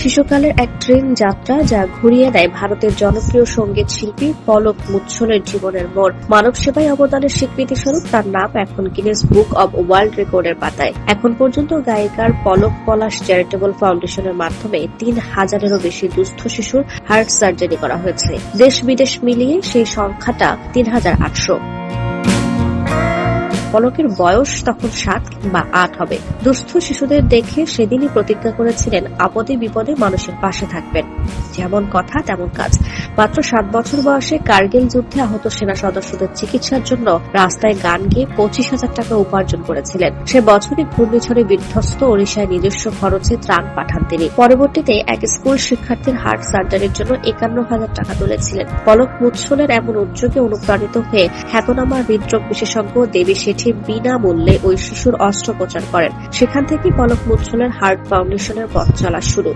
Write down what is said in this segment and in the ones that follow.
শিশুকালের এক ট্রেন যাত্রা যা ঘুরিয়ে দেয় ভারতের জনপ্রিয় সংগীত শিল্পী পলক মুচ্ছলের জীবনের মোড়। মানব সেবায় অবদানের স্বীকৃতি স্বরূপ তার নাম এখন গিনেস বুক অব ওয়ার্ল্ড রেকর্ডের পাতায়। এখন পর্যন্ত গায়িকার পলক পলাশ চ্যারিটেবল ফাউন্ডেশনের মাধ্যমে তিন হাজারেরও বেশি দুস্থ শিশুর হার্ট সার্জারি করা হয়েছে। দেশ বিদেশ মিলিয়ে সেই সংখ্যাটা তিন হাজার আটশো। পলকের বয়স তখন সাত কিংবা আট হবে। দুস্থ শিশুদের দেখে সেদিনই প্রতিজ্ঞা করেছিলেন, আপদে বিপদে মানুষের পাশে থাকবেন। যেমন কথা, তেমন কাজ। মাত্র সাত বছর বয়সে কার্গিল যুদ্ধে আহত সেনা সদস্যদের চিকিৎসার জন্য রাস্তায় গান গেয়ে পঁচিশ হাজার টাকা উপার্জন করেছিলেন। সে বছরই ঘূর্ণিঝড়ে বিধ্বস্ত ওড়িশায় নিজস্ব খরচে ত্রাণ পাঠান তিনি। পরবর্তীতে এক স্কুল শিক্ষার্থীর হার্ট সার্জারির জন্য একান্ন হাজার টাকা তুলেছিলেন। পলক মুৎসলের এমন উদ্যোগে অনুপ্রাণিত হয়ে খ্যাতনামা হৃদরোগ বিশেষজ্ঞ দেবী শেঠি বিনামূল্যে ওই শিশুর অস্ত্রোপচার করেন। সেখান থেকেই পলক মুচ্ছলের হার্ট ফাউন্ডেশনের পথ চলা শুরু।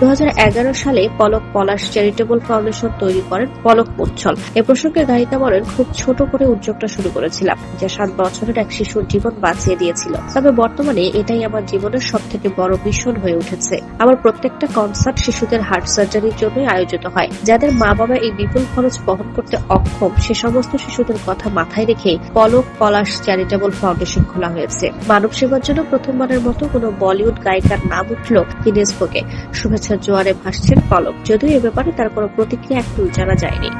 দু হাজার এগারো সালে পলক পলাশ চ্যারিটেবল ফাউন্ডেশন তৈরি করেন পলক মুচ্ছল এ প্রসঙ্গে গায়িকা বলেন, খুব ছোট করে উদ্যোগটা শুরু করেছিলাম, যা সাত বছরের এক শিশুর জীবন বাঁচিয়ে দিয়েছিল। তবে বর্তমানে এটাই আমার জীবনের সব থেকে বড় মিশন হয়ে উঠেছে। আমার প্রত্যেকটা কনসার্ট শিশুদের হার্ট সার্জারির জন্যই আয়োজিত হয়, যাদের মা বাবা এই বিপুল খরচ বহন করতে অক্ষম। সে সমস্ত শিশুদের কথা মাথায় রেখে পলক পলাশ চ্যারিটেবল ফাউন্ডেশন খোলা হয়েছে। মানব সেবার জন্য প্রথমবারের মতো কোনো বলিউড গায়িকার নাম উঠল গিনেস বুকে। শুভেচ্ছার জোয়ারে ভাসছেন পলক। যদিও এ ব্যাপারে তার কোনো প্রতিক্রিয়া একটু জানা যায়নি।